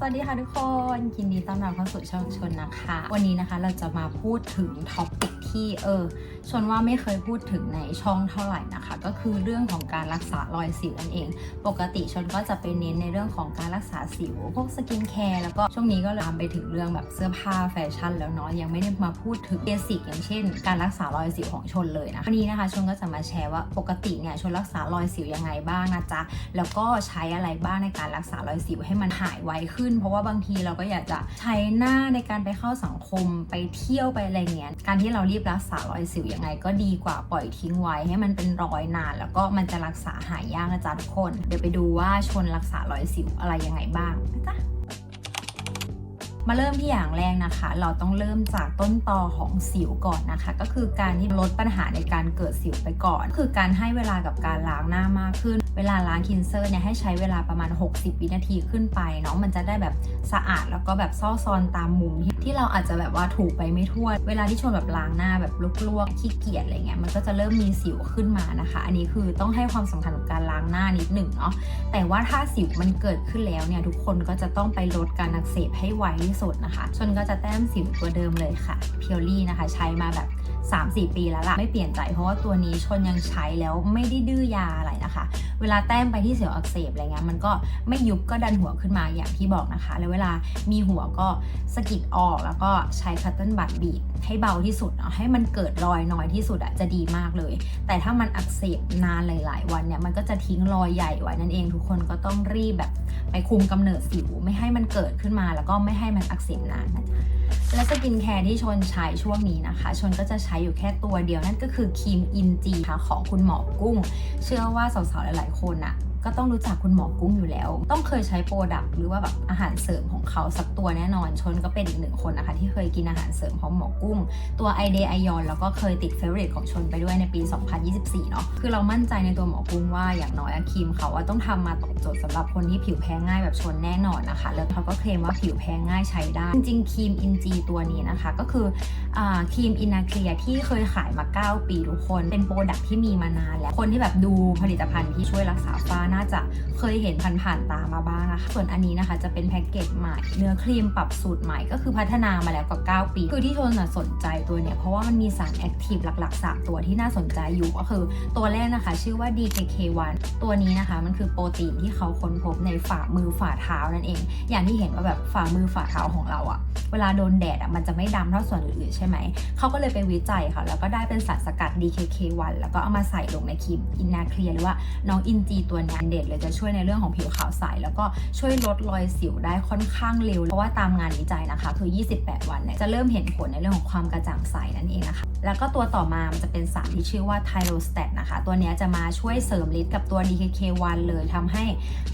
สวัสดีค่ะทุกคนยินดีต้อนรับเข้าสู่ช่องชนนะคะ วันนี้นะคะเราจะมาพูดถึงท็อปิ ที่เออชนว่าไม่เคยพูดถึงในช่องเท่าไหร่นะคะ ก็คือเรื่องของการรักษารอยสิวนั่นเอง ปกติชนก็จะไปเน้นในเรื่องของการรักษาสิว พวกสกินแคร์แล้วก็ช่วงนี้ก็ลามไปถึงเรื่องแบบเสื้อผ้าแฟชั่นแล้วเนาะยังไม่ได้มาพูดถึงเบสิกอย่างเช่น การรักษารอยสิวของชนเลยนะวันนี้นะคะชนก็จะมาแชร์ว่าปกติเนี่ยชนรักษารอยสิวยังไงบ้างนะจ๊ะแล้วก็ใช้อะไรบ้างในการรักษารอยสิวให้มันหายไวขึ้น เพราะว่าบางทีเราก็อยากจะใช้หน้าในการไปเข้าสังคมไปเที่ยวไปอะไรเงี้ยการที่เรารีบรักษารอยสิวยังไงก็ดีกว่าปล่อยทิ้งไว้ให้มันเป็นรอยนาน แล้วก็มันจะรักษาหายยากนะจ๊ะทุกคน เดี๋ยวไปดูว่าชนรักษารอยสิวอะไรยังไงบ้างนะจ๊ะ มาเริ่มที่อย่างแรกนะคะ เราต้องเริ่มจากต้นตอของสิวก่อนนะคะ ก็คือการที่ลดปัญหาในการเกิดสิวไปก่อน คือการให้เวลากับการล้างหน้ามากขึ้น เวลาล้างคินเซอร์เนี่ยให้ใช้เวลาประมาณ 60 วินาทีขึ้นไปเนาะมันจะได้แบบสะอาดแล้วก็แบบซ่อซอนตามมุมที่ที่เราอาจจะแบบว่าถูกไปไม่ทั่ว เวลาที่ชนแบบล้างหน้าแบบลวกๆขี้เกียจอะไรเงี้ยมันก็จะเริ่มมีสิวขึ้นมานะคะ อันนี้คือต้องให้ความสำคัญกับการล้างหน้านิดหนึ่งเนาะแต่ว่าถ้าสิวมันเกิดขึ้นแล้วเนี่ยทุกคนก็จะต้องไปลดการอักเสบให้ไวที่สุดนะคะ ชนก็จะแต้มสิวตัวเดิมเลยค่ะเพียวลี่นะคะ ใช้มาแบบ 3-4 ปีแล้วล่ะ ไม่เปลี่ยนใจเพราะว่าตัวนี้ชนยังใช้แล้วไม่ได้ดื้อยาอะไรนะคะเวลาแต้มไปที่เสียวอักเสบอะไรเงี้ยมันก็ไม่ยุบก็ดันหัวขึ้นมาอย่างที่บอกนะคะ แล้วเวลามีหัวก็สะกิดออกแล้วก็ใช้คัตเติ้ลบัตบีบให้เบาที่สุดเนาะให้มันเกิดรอยน้อยที่สุดอะจะดีมากเลย แต่ถ้ามันอักเสบนานหลาย ๆ วันเนี่ยมันก็จะทิ้งรอยใหญ่ไว้นั่นเองทุกคนก็ต้องรีบแบบไปคุมกำเนิดสิวไม่ให้มันเกิดขึ้นมาแล้วก็ไม่ให้มันอักเสบนานนะและสกินแคร์ที่ชนใช้ช่วงนี้นะคะ ชนก็จะใช้อยู่แค่ตัวเดียวนั่นก็คือครีมอินจีค่ะของคุณหมอกุ้ง เชื่อว่าสาวๆหลายายคนอะ ก็ต้องรู้จักคุณหมอกุ้งอยู่แล้ว ต้องเคยใช้โปรดักต์หรือว่าแบบอาหารเสริมของเขาสักตัวแน่นอน ชนก็เป็นอีกหนึ่งคนนะคะ ที่เคยกินอาหารเสริมของหมอกุ้ง ตัวไอเดไอยอนแล้วก็เคยติดเฟเวอร์ของชนไปด้วยในปี 2024 เนาะคือเรามั่นใจในตัวหมอกุ้งว่าอย่างน้อยอะครีมเขาว่าต้องทำมาตอบโจทย์สำหรับคนที่ผิวแพ้ง่ายแบบชนแน่นอนนะคะ แล้วเขาก็เคลมว่าผิวแพ้ง่ายใช้ได้ จริงๆครีมอินจีตัวนี้นะคะ ก็คืออครีมอินาเคลียที่เคยขายมา 9 ปีทุกคน เป็นโปรดักที่มีมานานแล้วคนที่แบบดูผลิตภัณฑ์ที่ช่วยรักษาฝ้าน่าจะเคยเห็นผ่านๆตามาบ้างนะคะ ส่วนอันนี้นะคะจะเป็นแพ็กเกจใหม่ เนื้อครีมปรับสูตรใหม่ก็คือพัฒนามาแล้วกว่า9ปี คือที่ชนน่ะสนใจตัวเนี่ย เพราะว่ามันมีสารแอคทีฟหลัก ๆ 3 ตัวที่น่าสนใจอยู่ก็คือ ตัวแรกนะคะ ชื่อว่า DKK1 ตัวนี้นะคะมันคือโปรตีนที่เขาค้นพบในฝ่ามือฝ่าเท้านั่นเอง อย่างที่เห็นว่าแบบฝ่ามือฝ่าเท้าของเราอะเวลาโดนแดดอะมันจะไม่ดำเท่าส่วนอื่นๆใช่ไหม เขาก็เลยไปวิจัยค่ะ แล้วก็ได้เป็นสารสกัด DKK1 แล้วก็เอามาใส่ลงในครีมอินนาเคลียหรือว่าน้องอินจีตัวนี้เด็ดเลยจะช่วยในเรื่องของผิวขาวใส แล้วก็ช่วยลดรอยสิวได้ค่อนข้างเร็ว เพราะว่าตามงานวิจัยนะคะ คือ 28 วันเนี่ยจะเริ่มเห็นผลในเรื่องของความกระจ่างใสนั่นเองนะคะ แล้วก็ตัวต่อมามันจะเป็นสารที่ชื่อว่าไทโรสแตตนะคะ ตัวนี้จะมาช่วยเสริมฤทธิ์กับตัว DKK1 เลยทำให้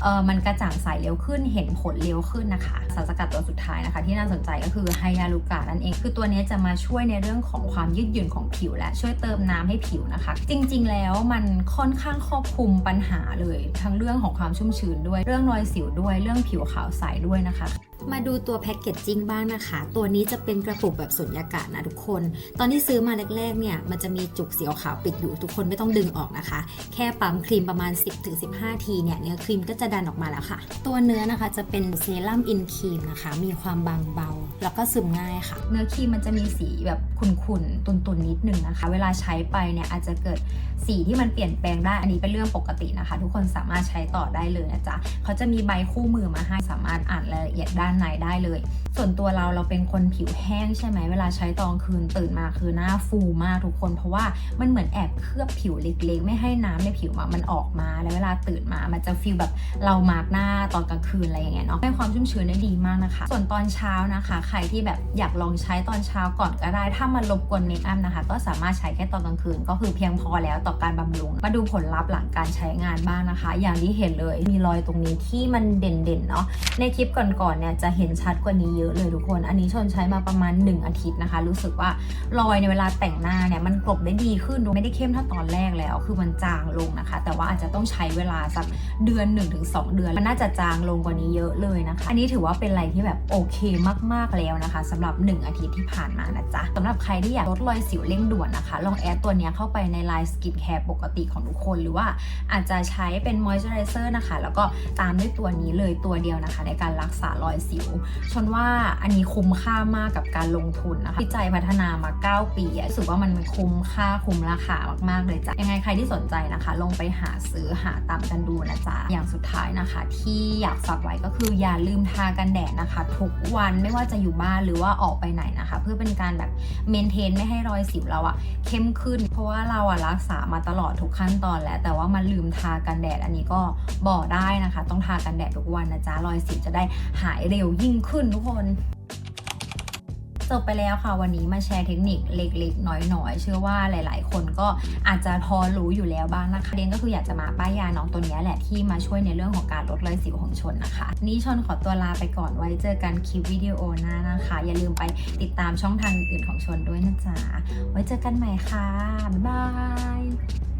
เออมันกระจ่างใสเร็วขึ้น เห็นผลเร็วขึ้นนะคะ สารสกัดตัวสุดท้ายนะคะ ที่น่าสนใจก็คือไฮยาลูกานั่นเอง คือตัวนี้จะมาช่วยในเรื่องของความยืดหยุ่นของผิว และช่วยเติมน้ำให้ผิวนะคะ จริงๆ แล้วมันค่อนข้างครอบคลุมปัญหาเลย ทั้งเรื่องของความชุ่มชื้นด้วย เรื่องรอยสิวด้วย เรื่องผิวขาวใสด้วยนะคะ มาดูตัวแพ็กเกจจิ้งบ้างนะคะ ตัวนี้จะเป็นกระปุกแบบสุญญากาศนะทุกคน ตอนที่ซื้อมาแรกๆเนี่ย มันจะมีจุกสีขาวปิดอยู่ทุกคนไม่ต้องดึงออกนะคะ แค่ปั๊มครีมประมาณ 10-15 ทีเนี่ยเนื้อครีมก็จะดันออกมาแล้วค่ะ ตัวเนื้อนะคะจะเป็นเซรั่มอินครีมนะคะ มีความบางเบา แล้วก็ซึมง่ายค่ะ เนื้อครีมมันจะมีสีแบบขุ่นๆ ตุนๆ นิดนึงนะคะ เวลาใช้ไปเนี่ยอาจจะเกิดสีที่มันเปลี่ยนแปลงได้ อันนี้เป็นเรื่องปกตินะคะ ทุกคนสามารถใช้ต่อได้เลยนะจ๊ะเขาจะมีใบคู่มือมาให้สามารถอ่านรายละเอียดด้านในได้เลย ส่วนตัวเราเราเป็นคนผิวแห้งใช่ไหมเวลาใช้ตอนคืนตื่นมาคือหน้าฟูมากทุกคน เพราะว่ามันเหมือนแอบเคลือบผิวเล็กๆ ไม่ให้น้ำในผิวมันออกมา แล้วเวลาตื่นมามันจะฟีลแบบเรามาร์กหน้าตอนกลางคืนอะไรอย่างเงี้ยเนาะให้ความชุ่มชื้นได้ดีมากนะคะ ส่วนตอนเช้านะคะ ใครที่แบบอยากลองใช้ตอนเช้าก่อนก็ได้ ถ้ามันรบกวนเมคอัพนะคะ ก็สามารถใช้แค่ตอนกลางคืน ก็คือเพียงพอแล้วต่อการบำรุง มาดูผลลัพธ์หลังการใช้งานบ้างนะคะ อย่างที่เห็นเลยมีรอยตรงนี้ที่มันเด่นๆเนาะในคลิปก่อนๆเนี่ยจะเห็นชัดกว่านี้เยอะเลยทุกคน อันนี้ชนใช้มาประมาณ 1 อาทิตย์นะคะ รู้สึกว่ารอยในเวลาแต่งหน้าเนี่ยมันกลบได้ดีขึ้นดูไม่ได้เข้มเท่าตอนแรกแล้ว คือมันจางลงนะคะ แต่ว่าอาจจะต้องใช้เวลาสักเดือน 1-2 เดือน มันน่าจะจางลงกว่านี้เยอะเลยนะคะ อันนี้ถือว่าเป็นอะไรที่แบบโอเคมากๆแล้วนะคะสำหรับ 1 อาทิตย์ที่ผ่านมานะจ๊ะสำหรับใครที่อยากลดรอยสิวเร่งด่วนนะคะ ลองแอดตัวนี้เข้าไปในไลน์สกินแคร์ปกติของทุกคน หรือว่าอาจจะใช้เป็นมอยส์เจอไรเซอร์นะคะ แล้วก็ตามด้วยตัวนี้เลยตัวเดียวนะคะ ในการรักษารอยสิวสิวชนว่าอันนี้คุ้มค่ามากกับการลงทุนนะคะวิจัยพัฒนามา 9 ปีรู้สึกว่ามันคุ้มค่าคุ้มราคามากๆเลยจ้ะยังไงใครที่สนใจนะคะ ลงไปหาซื้อหาตามกันดูนะจ๊ะอย่างสุดท้ายนะคะ ที่อยากฝากไว้ก็คืออย่าลืมทากันแดดนะคะ ทุกวันไม่ว่าจะอยู่บ้านหรือว่าออกไปไหนนะคะ เพื่อเป็นการแบบเมนเทนไม่ให้รอยสิวเราอะเข้มขึ้น เพราะว่าเราอะรักษามาตลอดทุกขั้นตอนแล้ว แต่ว่ามันลืมทากันแดดอันนี้ก็บอกได้นะคะ ต้องทากันแดดทุกวันนะจ๊ะรอยสิวจะได้หายเร็วยิ่งขึ้นทุกคนจบไปแล้วค่ะวันนี้มาแชร์เทคนิคเล็กๆ น้อยๆ เชื่อว่าหลาย ๆ คนก็อาจจะพอรู้อยู่แล้วบ้างนะคะเรียนก็คืออยากจะมาป้ายยาน้องตัวนี้แหละที่มาช่วยในเรื่องของการลดรอยสิวของชนนะคะ นี่ชนขอตัวลาไปก่อนไว้เจอกันคลิปวิดีโอหน้านะคะ อย่าลืมไปติดตามช่องทางอื่นๆของชนด้วยนะจ๊ะไว้เจอกันใหม่ค่ะบ๊ายบาย